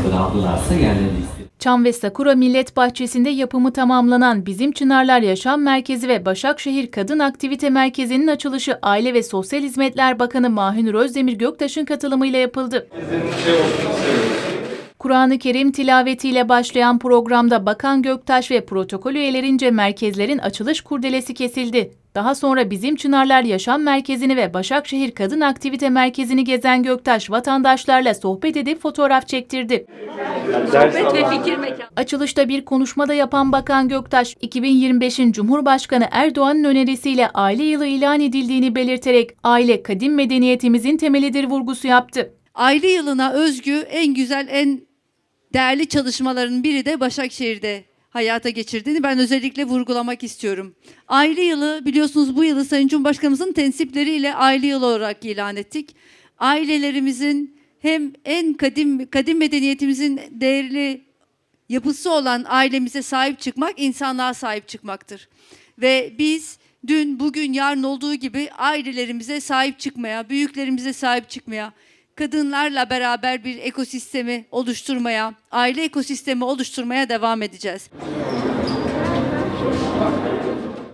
talimatları aldılarsa yerlerini. Çam ve Sakura Millet Bahçesi'nde yapımı tamamlanan Bizim Çınarlar Yaşam Merkezi ve Başakşehir Kadın Aktivite Merkezi'nin açılışı Aile ve Sosyal Hizmetler Bakanı Mahinur Özdemir Göktaş'ın katılımıyla yapıldı. Kur'an-ı Kerim tilavetiyle başlayan programda Bakan Göktaş ve protokol üyelerince merkezlerin açılış kurdelesi kesildi. Daha sonra Bizim Çınarlar Yaşam Merkezi'ni ve Başakşehir Kadın Aktivite Merkezi'ni gezen Göktaş vatandaşlarla sohbet edip fotoğraf çektirdi. Sohbet ve fikir mekanı. Açılışta bir konuşmada yapan Bakan Göktaş, 2025'in Cumhurbaşkanı Erdoğan'ın önerisiyle aile yılı ilan edildiğini belirterek aile kadim medeniyetimizin temelidir vurgusu yaptı. Aile yılına özgü en güzel, en değerli çalışmaların biri de Başakşehir'de hayata geçirdiğini ben özellikle vurgulamak istiyorum. Aile yılı biliyorsunuz bu yılı Sayın Cumhurbaşkanımızın tensipleriyle aile yılı olarak ilan ettik. Ailelerimizin hem en kadim kadim medeniyetimizin değerli yapısı olan ailemize sahip çıkmak insanlığa sahip çıkmaktır. Ve biz dün, bugün, yarın olduğu gibi ailelerimize sahip çıkmaya, büyüklerimize sahip çıkmaya, kadınlarla beraber bir ekosistemi oluşturmaya, aile ekosistemi oluşturmaya devam edeceğiz.